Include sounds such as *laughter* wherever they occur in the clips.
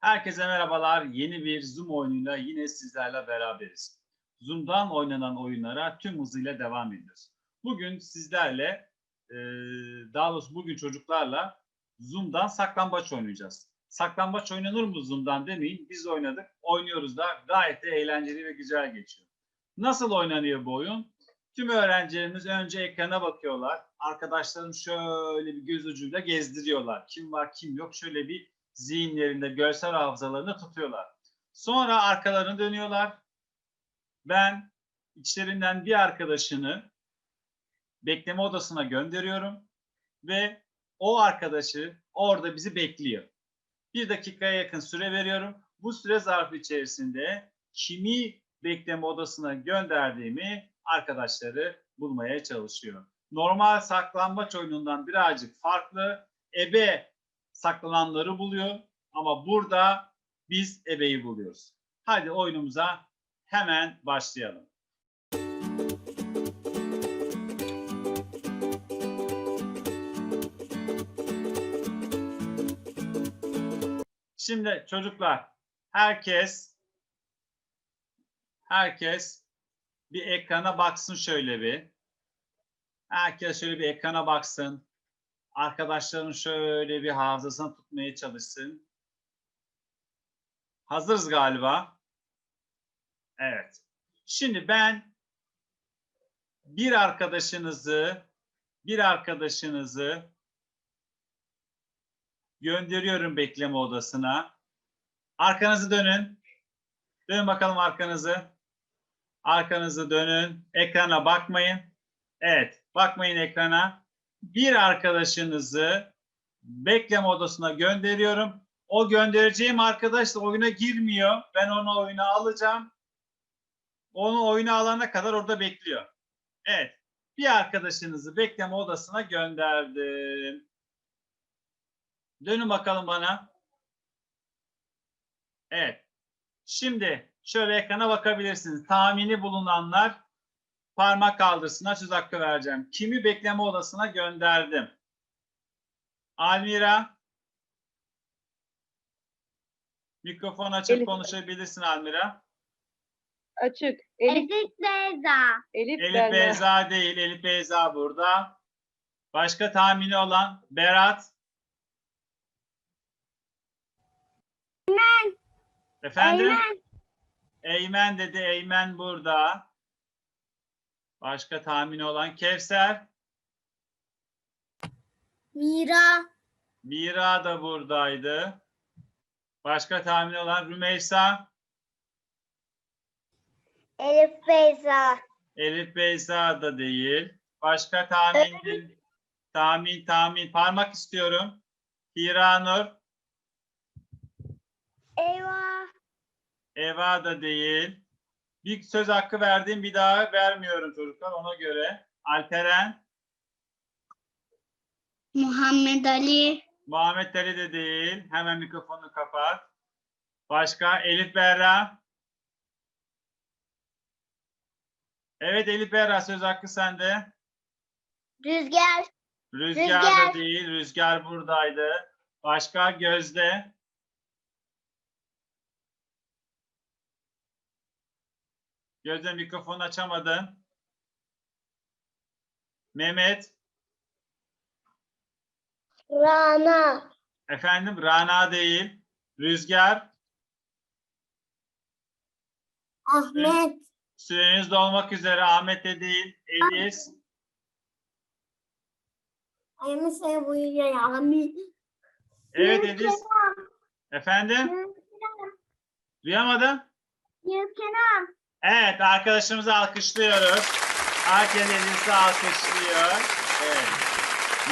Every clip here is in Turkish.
Herkese merhabalar. Yeni bir Zoom oyunuyla yine sizlerle beraberiz. Zoom'dan oynanan oyunlara tüm hızıyla devam ediyoruz. Bugün sizlerle, e, daha doğrusu bugün çocuklarla Zoom'dan saklambaç oynayacağız. Saklambaç oynanır mı Zoom'dan demeyin. Biz oynadık, oynuyoruz da gayet de eğlenceli ve güzel geçiyor. Nasıl oynanıyor bu oyun? Tüm öğrencilerimiz önce ekrana bakıyorlar. Arkadaşlarım şöyle bir göz ucuyla gezdiriyorlar. Kim var kim yok şöyle bir zihinlerinde, görsel hafızalarında tutuyorlar. Sonra arkalarını dönüyorlar. Ben içlerinden bir arkadaşını bekleme odasına gönderiyorum ve o arkadaşı orada bizi bekliyor. Bir dakikaya yakın süre veriyorum. Bu süre zarfı içerisinde kimi bekleme odasına gönderdiğimi arkadaşları bulmaya çalışıyor. Normal saklambaç oyunundan birazcık farklı. Ebe saklananları buluyor ama burada biz ebeyi buluyoruz. Hadi oyunumuza hemen başlayalım. Şimdi çocuklar herkes herkes bir ekrana baksın şöyle bir. Herkes şöyle bir ekrana baksın. Arkadaşların şöyle bir hafızasını tutmaya çalışsın. Hazırız galiba. Evet. Şimdi ben bir arkadaşınızı bir arkadaşınızı gönderiyorum bekleme odasına. Arkanızı dönün. Dönün bakalım arkanızı. Arkanızı dönün. Ekrana bakmayın. Evet, bakmayın ekrana. Bir arkadaşınızı bekleme odasına gönderiyorum. O göndereceğim arkadaş da oyuna girmiyor. Ben onu oyuna alacağım. Onu oyuna alana kadar orada bekliyor. Evet. Bir arkadaşınızı bekleme odasına gönderdim. Dönün bakalım bana. Evet. Şimdi şöyle ekrana bakabilirsiniz. Tahmini bulunanlar parmak kaldırsınlar. Söz hakkı vereceğim. Kimi bekleme odasına gönderdim? Almira. Mikrofon açıp Elif. konuşabilirsin Almira. Açık. Elif, Elif Beyza. Elif, Elif. Beyza değil. Elif Beyza burada. Başka tahmini olan Berat. Efendim? Eymen. Eymen dedi. Eymen burada. Başka tahmini olan Kevser. Mira. Mira da buradaydı. Başka tahmini olan Rümeysa. Elif Beyza. Elif Beyza da değil. Başka tahmin, tahmin, tahmin. Parmak istiyorum. Hiranur. Eyvah. Eva da değil. Bir söz hakkı verdiğim bir daha vermiyorum çocuklar ona göre. Alperen. Muhammed Ali. Muhammed Ali de değil. Hemen mikrofonu kapat. Başka Elif Berra. Evet Elif Berra söz hakkı sende. Rüzgar. Rüzgar, da Rüzgar. değil. Rüzgar buradaydı. Başka Gözde. Gözde mikrofonu açamadın. Mehmet. Rana. Efendim Rana değil. Rüzgar. Ahmet. Süreniz dolmak üzere. Ahmet de değil. Elis. Ayımı sayı boyunca yağmur. Evet Elis. Efendim? Duyamadım. Yürkenan. Evet arkadaşımızı alkışlıyoruz. Herkes Elis'i alkışlıyor. Evet.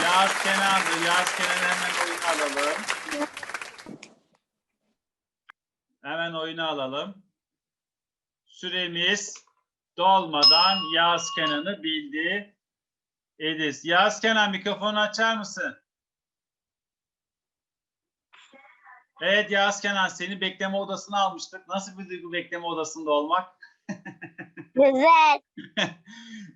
Yaz Kenan'dı. Yaz Kenan'ı hemen oyuna alalım. Hemen oyuna alalım. Süremiz dolmadan Yaz Kenan'ı bildi. Edis. Yaz Kenan mikrofonu açar mısın? Evet Yaz Kenan seni bekleme odasına almıştık. Nasıl bir duygu bekleme odasında olmak? Güzel. *laughs*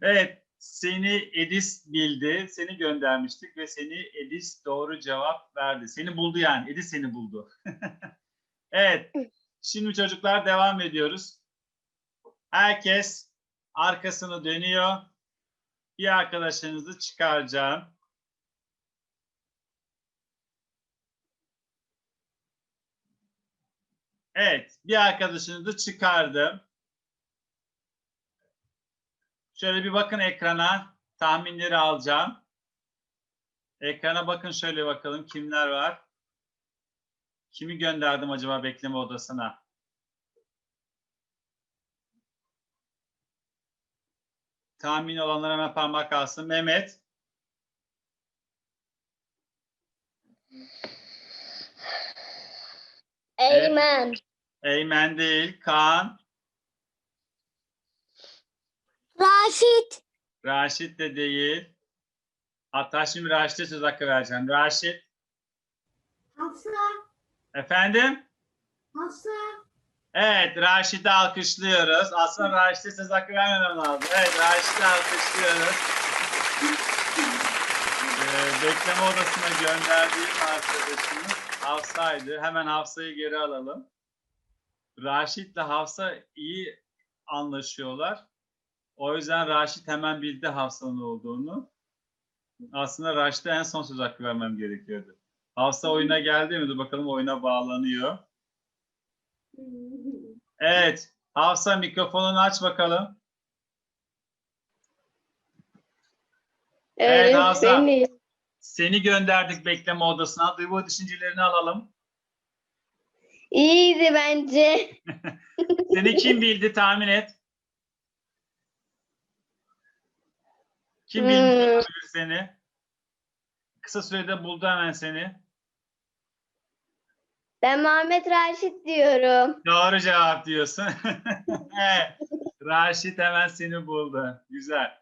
evet, seni Edis bildi. Seni göndermiştik ve seni Edis doğru cevap verdi. Seni buldu yani. Edis seni buldu. *laughs* Evet. Şimdi çocuklar devam ediyoruz. Herkes arkasını dönüyor. Bir arkadaşınızı çıkaracağım. Evet, bir arkadaşınızı çıkardım. Şöyle bir bakın ekrana. Tahminleri alacağım. Ekrana bakın şöyle bakalım kimler var. Kimi gönderdim acaba bekleme odasına? Tahmin olanlara hemen parmak alsın. Mehmet, Eymen. Eymen değil, Kaan, Raşit. Raşit de değil. Hatta şimdi Raşit'e söz hakkı vereceğim. Raşit, Hafsa. efendim? Hafsa. Evet, Raşit'i alkışlıyoruz. Aslında Raşit'e söz hakkı vermemem lazım. Evet, Raşit'i alkışlıyoruz. Ee, bekleme odasına gönderdiğim arkadaşımız Hafsa'ydı. Hemen Hafsa'yı geri alalım. Raşit'le Hafsa iyi anlaşıyorlar. O yüzden Raşit hemen bildi Hafsa'nın olduğunu. Aslında Raşit'e en son söz hakkı vermem gerekiyordu. Hafsa oyuna geldi mi? Dur bakalım oyuna bağlanıyor. *laughs* Evet. Hafsa mikrofonunu aç bakalım. Evet, Hasan. beni. Seni gönderdik bekleme odasına. Duygu düşüncelerini alalım. İyiydi bence. *laughs* Seni kim bildi tahmin et. Kim Hmm. olabilir seni? Kısa sürede buldu hemen seni. Ben Muhammed Raşit diyorum. Doğru cevap diyorsun. evet. *laughs* Raşit hemen seni buldu. Güzel.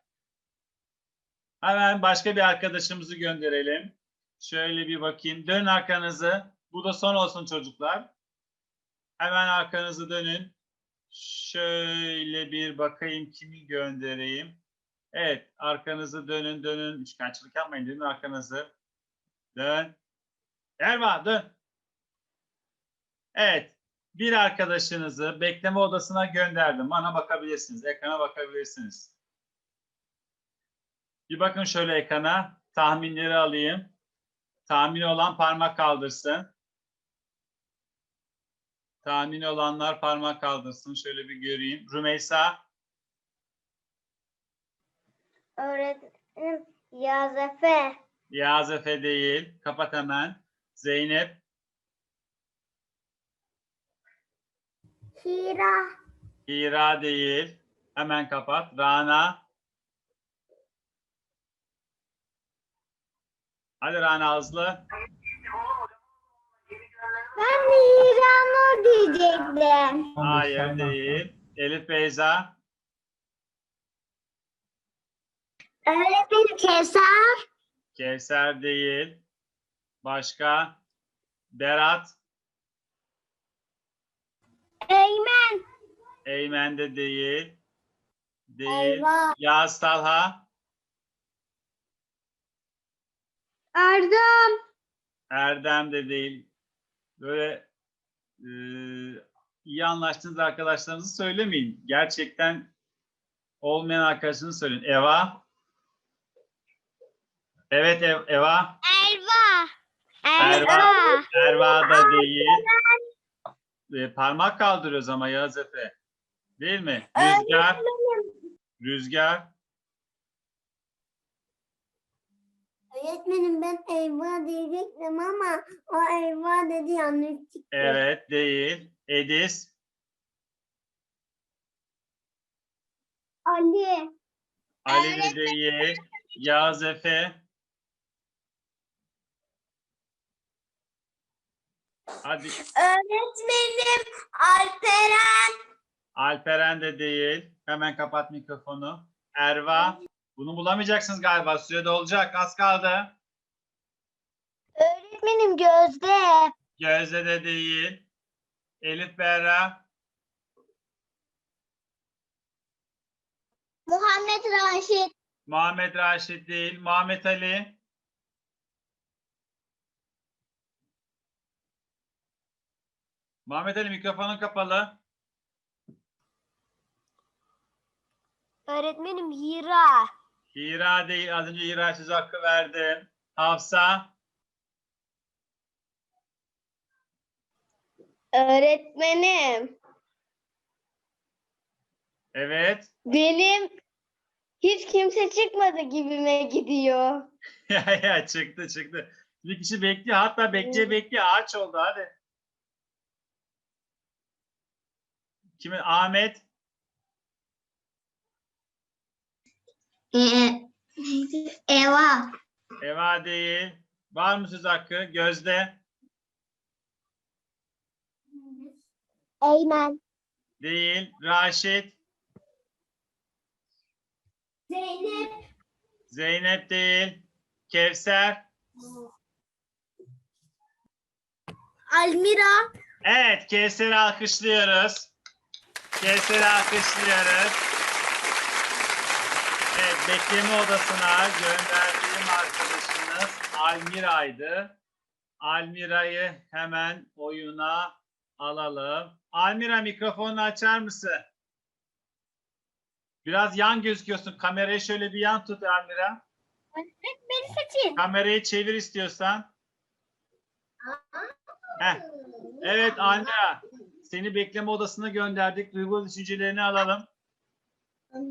Hemen başka bir arkadaşımızı gönderelim. Şöyle bir bakayım. Dön arkanızı. Bu da son olsun çocuklar. Hemen arkanızı dönün. Şöyle bir bakayım kimi göndereyim. Evet, arkanızı dönün, dönün. Üçgençilik yapmayın, dönün arkanızı. Dön. Erva, dön. Evet, bir arkadaşınızı bekleme odasına gönderdim. Bana bakabilirsiniz, ekrana bakabilirsiniz. Bir bakın şöyle ekrana, tahminleri alayım. Tahmini olan parmak kaldırsın. Tahmini olanlar parmak kaldırsın. Şöyle bir göreyim. Rümeysa, Öğretmenim Yazefe. Yazefe değil. Kapat hemen. Zeynep, Hira. Hira değil. Hemen kapat. Rana. Hadi Rana hızlı. Ben Hira Nur diyecektim. Hayır değil. Elif Beyza. Öğretmenim Kevser. Kevser değil. Başka. Berat. Eymen. Eymen de değil. Değil. Eyvah. Yağız Talha. Erdem. Erdem de değil. Böyle e, iyi anlaştığınız arkadaşlarınızı söylemeyin. Gerçekten olmayan arkadaşınızı söyleyin. Eva. Evet Ev- Eva. Erva. Erva. Erva da değil. E, parmak kaldırıyoruz ama Yağız Efe. Değil mi? Rüzgar. Rüzgar. Öğretmenim ben Eyvah diyecektim ama o Eyvah dedi yanlış çıktı. Evet değil. Edis. Ali. Ali de değil. Yağız Efe. Hadi. Öğretmenim Alperen. Alperen de değil. Hemen kapat mikrofonu. Erva. Bunu bulamayacaksınız galiba. Sürede olacak. Az kaldı. Öğretmenim Gözde. Gözde de değil. Elif Berra. Muhammed Raşit. Muhammed Raşit değil. Muhammed Ali. Muhammed Ali mikrofonun kapalı. Öğretmenim Hira. Hira değil. Az önce Hira söz hakkı verdim. Hafsa. Öğretmenim. Evet. Benim hiç kimse çıkmadı gibime gidiyor. *laughs* ya ya çıktı çıktı. Bir kişi bekliyor. Hatta bekleye bekleye ağaç oldu. Hadi. Kimin? Ahmet. Eva. Eva değil. Var mı söz hakkı? Gözde. Eymen. Değil. Raşit. Zeynep. Zeynep değil. Kevser. Almira. Evet, Kevser'i alkışlıyoruz. Kevser'i alkışlıyoruz. Evet, bekleme odasına gönderdiğim arkadaşımız Almira'ydı. Almira'yı hemen oyuna alalım. Almira mikrofonunu açar mısın? Biraz yan gözüküyorsun. Kamerayı şöyle bir yan tut Almira. Beni seçin. Kamerayı çevir istiyorsan. Heh. Evet Almira. Seni bekleme odasına gönderdik. Duygu düşüncelerini alalım. *laughs*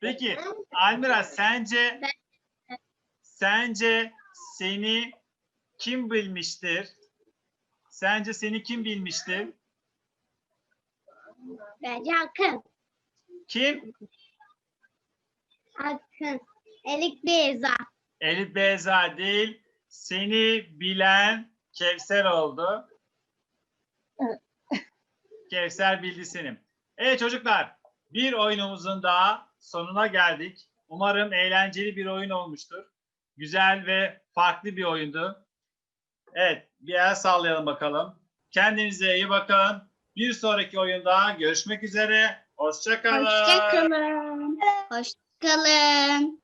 Peki Almira sence sence seni kim bilmiştir? Sence seni kim bilmiştir? Bence Akın. Kim? Akın. Elik Beyza. Elif Beyza değil. Seni bilen Kevser oldu. Kevser bildi seni. Evet çocuklar, bir oyunumuzun daha sonuna geldik. Umarım eğlenceli bir oyun olmuştur. Güzel ve farklı bir oyundu. Evet, bir el sallayalım bakalım. Kendinize iyi bakın. Bir sonraki oyunda görüşmek üzere. Hoşça kalın. Hoşçakalın. Hoşçakalın.